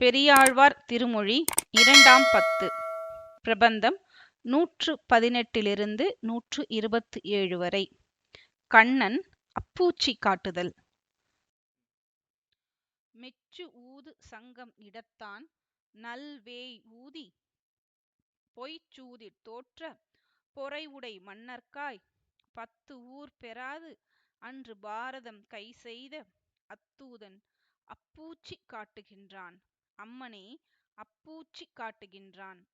பெரியாழ்வார் திருமொழி இரண்டாம் பத்து. பிரபந்தம் நூற்று பதினெட்டிலிருந்து நூற்று இருபத்து ஏழு வரை. கண்ணன் அப்பூச்சி காட்டுதல். மெச்சு ஊது சங்கம் இடத்தான் நல்வேய் ஊதி பொய்ச்சூதிற் தோற்ற பொறைவுடை மன்னர்க்காய் பத்து ஊர் பெறாது அன்று பாரதம் கை செய்த அத்தூதன் அப்பூச்சி காட்டுகின்றான். அம்மனை அப்பூச்சி காட்டுகின்றான்.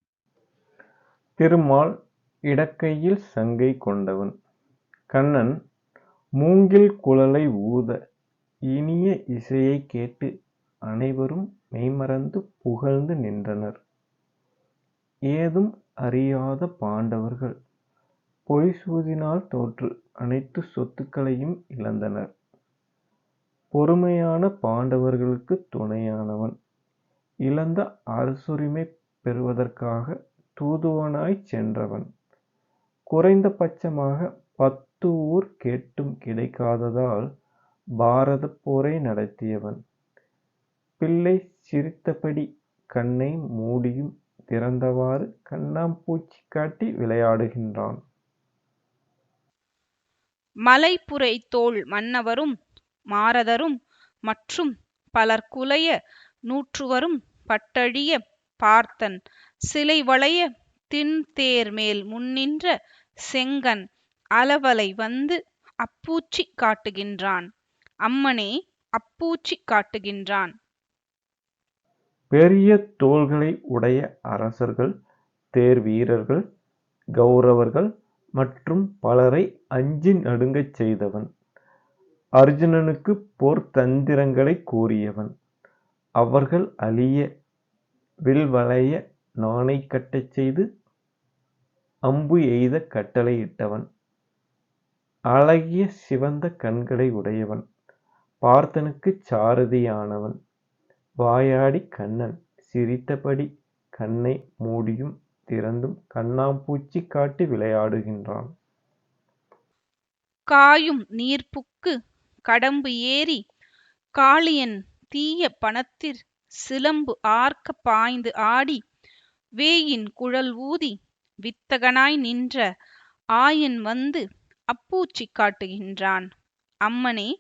திருமால் இடக்கையில் சங்கை கொண்டவன். கண்ணன் மூங்கில் குழலை ஊத இனிய இசையைக் கேட்டு அனைவரும் மெய்மறந்து புகழ்ந்து நின்றனர். ஏதும் அறியாத பாண்டவர்கள் பொய்சூதினால் தோற்று அனைத்து சொத்துக்களையும் இழந்தனர். பொறுமையான பாண்டவர்களுக்குத் துணையானவன். இழந்த அரசுரிமை பெறுவதற்காக தூதுவனாய்ச் சென்றவன். குறைந்த பட்சமாக பத்து ஊர் கேட்டும் கிடைக்காததால் பாரதப் போரை நடத்தியவன். பிள்ளை சிரித்தபடி கண்ணை மூடியும் திறந்தவாறு கண்ணாம்பூச்சி காட்டி விளையாடுகின்றான். மலைப்புரை தோள் மன்னவரும் மாரதரும் மற்றும் பலர் குலைய நூற்றுவரும் பட்டழிய பார்த்தன். சிலை வளைய திண்தேர் மேல் முன்னின்ற செங்கன் அளவலை வந்து அப்பூச்சி காட்டுகின்றான். அம்மனே அப்பூச்சி காட்டுகின்றான். பெரிய தோள்களை உடைய அரசர்கள் தேர் வீரர்கள் கௌரவர்கள் மற்றும் பலரை அஞ்சி நடுங்கச் செய்தவன். அர்ஜுனனுக்கு போர் தந்திரங்களைக் கூறியவன். அவர்கள் அழிய வில் வளைய நாணை கட்டச் செய்து அம்பு எய்தக் கட்டளையிட்டவன் அழகிய சிவந்த கண்களை உடையவன். பார்த்தனுக்குச் சாரதியானவன். வாயாடி கண்ணன். சிரித்தபடி கண்ணை மூடியும் திறந்தும் கண்ணாம்பூச்சி காட்டி விளையாடுகின்றான். காயும் நீர்ப்புக்கு கடம்பு ஏறி காளியன் தீய பணத்திற் சிலம்பு ஆர்க்க பாய்ந்து ஆடி வேயின் குழல் ஊதி வித்தகனாய் நின்ற ஆயன் வந்து அப்பூச்சி காட்டுகின்றான். அம்மனே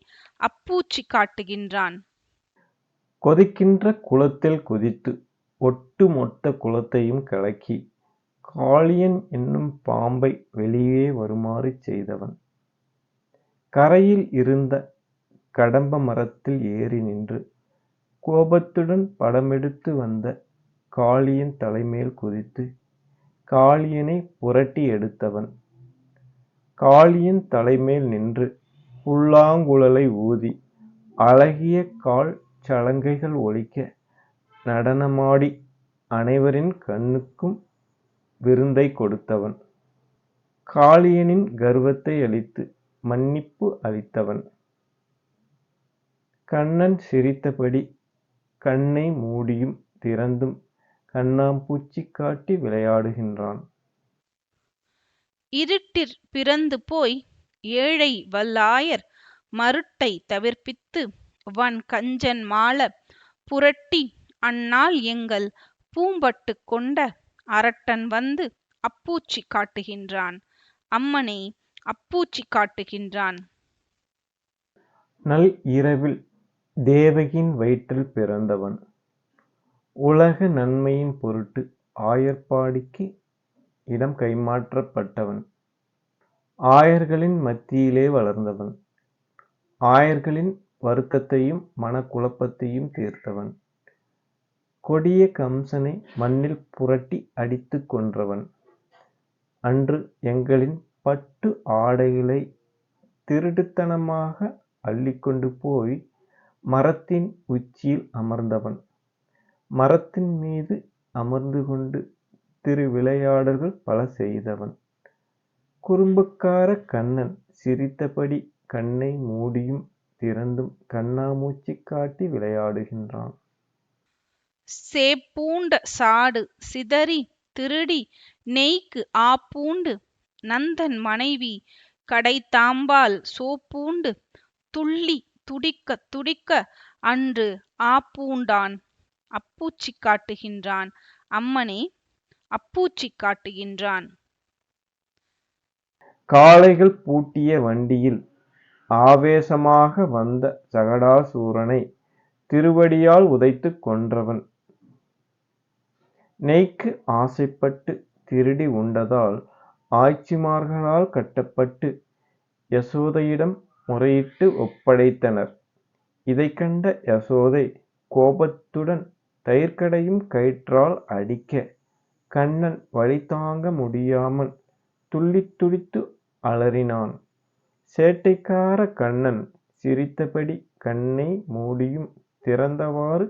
அப்பூச்சி காட்டுகின்றான். கொதிக்கின்ற குளத்தில் குதித்து ஒட்டு மொத்த குளத்தையும் கலக்கி காளியன் என்னும் பாம்பை வெளியே வருமாறுச் செய்தவன். கரையில் இருந்த கடம்ப மரத்தில் ஏறி நின்று கோபத்துடன் படமெடுத்து வந்த காளியன் தலைமேல் குதித்து காளியனை புரட்டி எடுத்தவன். காளியன் தலைமேல் நின்று புல்லாங்குழலை ஊதி அழகிய கால் சலங்கைகள் ஒலிக்க நடனமாடி அனைவரின் கண்ணுக்கும் விருந்தைக் கொடுத்தவன். காளியனின் கர்வத்தை அழித்து மன்னிப்பு அளித்தவன். கண்ணன் சிரித்தபடி கண்ணை மூடியும் திறந்தும் கண்ணாம்பூச்சி காட்டி விளையாடுகின்றான். இருட்டிற் பிறந்து போய் ஏழை வல்லாயர் மருட்டை தவிர்ப்பித்து வன் கஞ்சன் மாள புரட்டி அந்நாள் எங்கள் பூம்பட்டுக் கொண்ட அரட்டன் வந்து அப்பூச்சி காட்டுகின்றான். அம்மனே அப்பூச்சி காட்டுகின்றான். நள் இரவில் தேவகியின் வயிற்றில் பிறந்தவன். உலக நன்மையின் பொருட்டு ஆயர்பாடிக்கு இடம் கைமாற்றப்பட்டவன். ஆயர்களின் மத்தியிலே வளர்ந்தவன். ஆயர்களின் வருத்தத்தையும் மனக்குழப்பத்தையும் தீர்த்தவன். கொடிய கம்சனை மண்ணில் புரட்டி அடித்துக் கொன்றவன். அன்று எங்களின் பட்டு ஆடைகளை திருட்டுத்தனமாக அள்ளிக்கொண்டு போய் மரத்தின் உச்சியில் அமர்ந்தவன். மரத்தின் மீது அமர்ந்து கொண்டு திருவிளையாடல்கள் பல செய்தவன். குறும்புக்கார கண்ணன் சிரித்தபடி கண்ணை மூடியும் திறந்தும் கண்ணாமூச்சி காட்டி விளையாடுகின்றான். சேப்பூண்ட சாடு சிதறி திருடி நெய்க்கு ஆப்பூண்டு நந்தன் மனைவி கடைத்தாம்பால் சோப்பூண்டு துள்ளி துடிக்க துடிக்க அன்று ஆப்பூண்டான் அப்பூச்சி காட்டுகின்றான். அம்மனே அப்பூச்சி காட்டுகின்றான். காளைகள் பூட்டிய வண்டியில் ஆவேசமாக வந்த சகடாசூரனை திருவடியால் உதைத்துக் கொன்றவன். நெய்க்கு ஆசைப்பட்டு திருடி உண்டதால் ஆய்ச்சிமார்களால் கட்டப்பட்டு யசோதையிடம் முறையிட்டு ஒப்படைத்தனர். இதைக்கண்ட யசோதை கோபத்துடன் தயிர்க்கடையும் கயிற்றால் அடிக்க கண்ணன் வலி தாங்க முடியாமல் துள்ளித் துடித்து அலறினான். சேட்டைக்கார கண்ணன் சிரித்தபடி கண்ணை மூடியும் திறந்தவாறு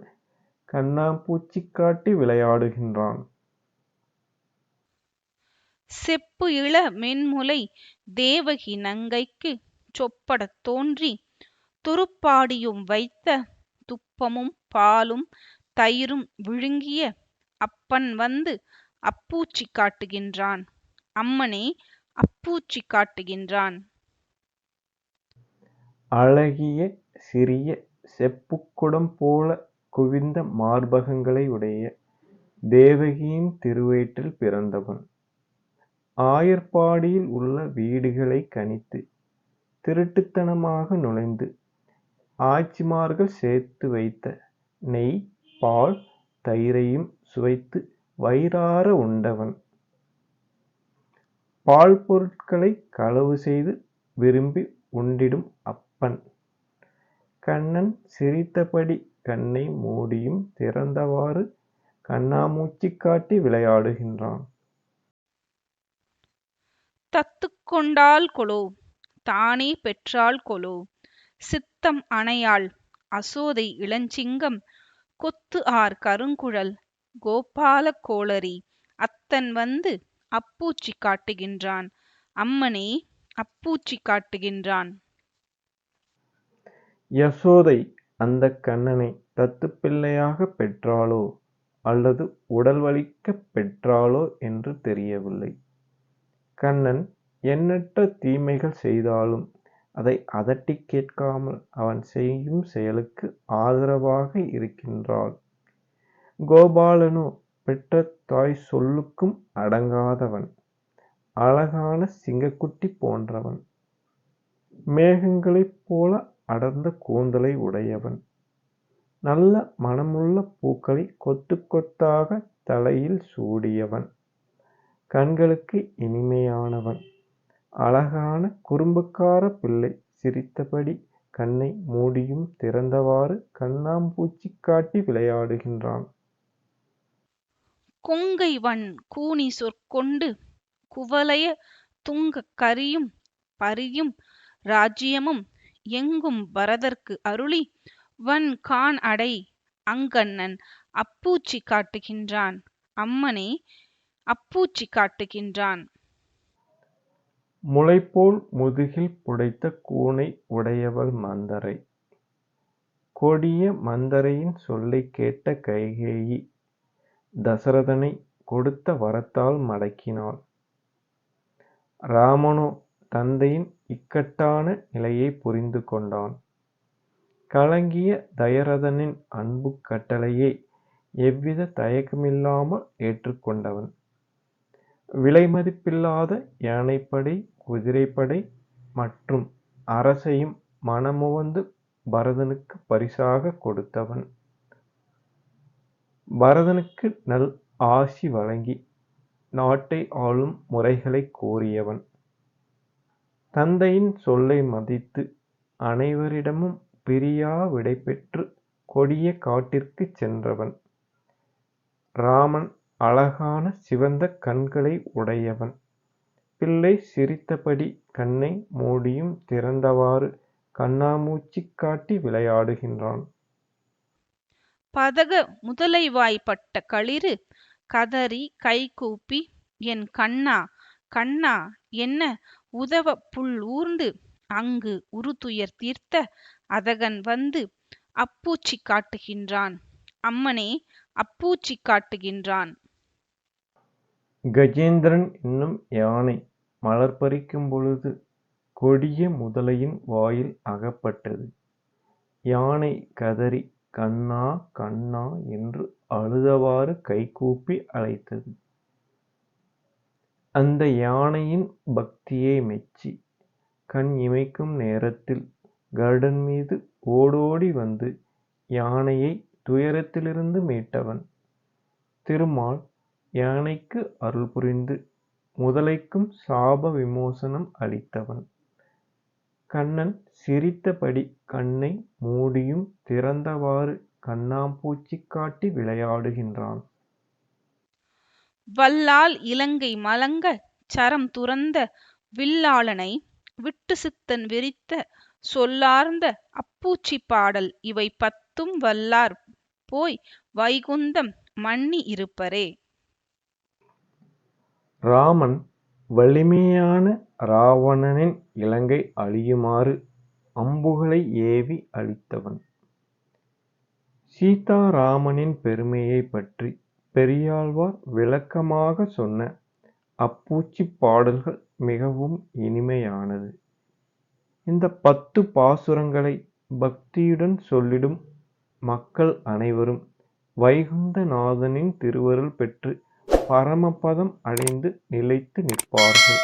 கண்ணாம்பூச்சி காட்டி விளையாடுகின்றான். செப்பு இள மென்முலை தேவகி நங்கைக்கு சொப்படத் தோன்றி துருப்பாடியும் வைத்த துப்பமும் பாலும் தயிரும் விழுங்கிய அப்பன் வந்து அப்பூச்சி காட்டுகின்றான். அம்மனே அப்பூச்சி காட்டுகின்றான். அழகிய சிறிய செப்புக்குடம் போல குவிந்த மார்பகங்களை உடைய தேவகியின் திருவயிற்றில் பிறந்தவன். ஆயர்பாடியில் உள்ள வீடுகளை கணித்து திருட்டுத்தனமாக நுழைந்து ஆட்சிமார்கள் சேர்த்து வைத்த நெய் பால் தயிரையும் சுவைத்து வயிறார உண்டவன். பால் பொருட்களை களவு செய்து விரும்பி உண்டிடும் அப்பன். கண்ணன் சிரித்தபடி கண்ணை மூடியும் திறந்தவாறு கண்ணாமூச்சி காட்டி விளையாடுகின்றான். தத்துக்கொண்டால் கொலோ தானே பெற்றாள் கொலோ? சித்தம் அணையாள் அசோதை இளஞ்சிங்கம் கொத்து ஆர் கருங்குழல் கோபால கோளரி அத்தன் வந்து அப்பூச்சி காட்டுகின்றான். அம்மனே அப்பூச்சி காட்டுகின்றான். யசோதை அந்த கண்ணனை தத்துப் பிள்ளையாகப் பெற்றாளோ? அல்லது உடல் வலிக்கப் பெற்றாளோ? என்று தெரியவில்லை. கண்ணன் எண்ணற்ற தீமைகள் செய்தாலும் அதை அதட்டிக் கேட்காமல் அவன் செய்யும் செயலுக்கு ஆதரவாக இருக்கின்றாள் கோபாலனோ பெற்ற தாய் சொல்லுக்கும் அடங்காதவன். அழகான சிங்கக்குட்டி போன்றவன். மேகங்களைப் போல அடர்ந்த கூந்தலை உடையவன். நல்ல மனமுள்ள பூக்களை கொத்து கொத்தாக தலையில் சூடியவன். கண்களுக்கு இனிமையானவன். அழகான குறும்புக்கார பிள்ளை சிரித்தபடி கண்ணை மூடியும் திறந்தவாறு கண்ணாம்பூச்சி காட்டி விளையாடுகின்றான். கொங்கைவன் கூனி சொற்கொண்டு குவலய துங்கக் கரியும் பரியும் ராஜ்யமும் எங்கும் பரதற்கு அருளி வன் கான் அடை அங்கண்ணன் அப்பூச்சி காட்டுகின்றான். அம்மனே அப்பூச்சி காட்டுகின்றான். முளைப்போல் முதுகில் புடைத்த கூனை உடையவள் மந்தரை. கொடிய மந்தரையின் சொல்லைக் கேட்ட கைகேயி தசரதனை கொடுத்த வரத்தால் மடக்கினாள். ராமனோ தந்தையின் இக்கட்டான நிலையை புரிந்து கொண்டான். கலங்கிய தயரதனின் அன்புக் கட்டளையை எவ்வித தயக்கமில்லாமல் ஏற்றுக்கொண்டவன். விலைமதிப்பில்லாத யானைப்படை குதிரைப்படை மற்றும் அரசையும் மனமுவந்து பரதனுக்கு பரிசாக கொடுத்தவன். பரதனுக்கு நல் ஆசி வழங்கி நாட்டை ஆளும் முறைகளைக் கூறியவன். தந்தையின் சொல்லை மதித்து அனைவரிடமும் பிரியா விடைபெற்று கொடிய காட்டிற்குச் சென்றவன். ராமன் அழகான சிவந்த கண்களை உடையவன். பிள்ளை சிரித்தபடி கண்ணை மூடியும் திறந்தவாறு கண்ணாமூச்சி காட்டி விளையாடுகின்றான். பதக முதலைவாய்ப்பட்ட களிறு கதறி கைகூப்பி என் கண்ணா கண்ணா என்ன உதவ புல் ஊர்ந்து அங்கு உறுதுயர் தீர்த்த அதகன் வந்து அப்பூச்சி காட்டுகின்றான். அம்மனே அப்பூச்சி காட்டுகின்றான். கஜேந்திரன் என்னும் யானை மலர் பறிக்கும் பொழுது கொடிய முதலையின் வாயில் அகப்பட்டது யானை கதறி கண்ணா கண்ணா என்று அழுதவாறு கைகூப்பி அழைத்தது. அந்த யானையின் பக்தியை மெச்சி, கண் இமைக்கும் நேரத்தில் கருடன் மீது ஓடோடி வந்து யானையை துயரத்திலிருந்து மீட்டவன். திருமால் யானைக்கு அருள் புரிந்து முதலைக்கும் சாப விமோசனம் அளித்தவன். கண்ணன் சிரித்தபடி கண்ணை மூடியும் திறந்தவாறு கண்ணாம்பூச்சி காட்டி விளையாடுகின்றான். வல்லால் இலங்கை மலங்கச் சரம் துறந்த வில்லாளனை விட்டு சித்தன் விரித்த சொல்லார்ந்த அப்பூச்சிப் பாடல் இவை பத்தும் வல்லார் போய் வைகுந்தம் மன்னி இருப்பரே. ராமன் வலிமையான இராவணனின் இலங்கை அழியுமாறு அம்புகளை ஏவி அழித்தவன். சீதா ராமனின் பெருமையைப் பற்றி பெரியாழ்வார் விளக்கமாகச் சொன்ன அப்பூச்சிப் பாடல்கள் மிகவும் இனிமையானது. இந்தப் பத்து பாசுரங்களை பக்தியுடன் சொல்லிடும் மக்கள் அனைவரும் வைகுந்த நாதனின் திருவருள் பெற்று பரமபதம் அடைந்து நிலைத்து நிற்பார்கள்.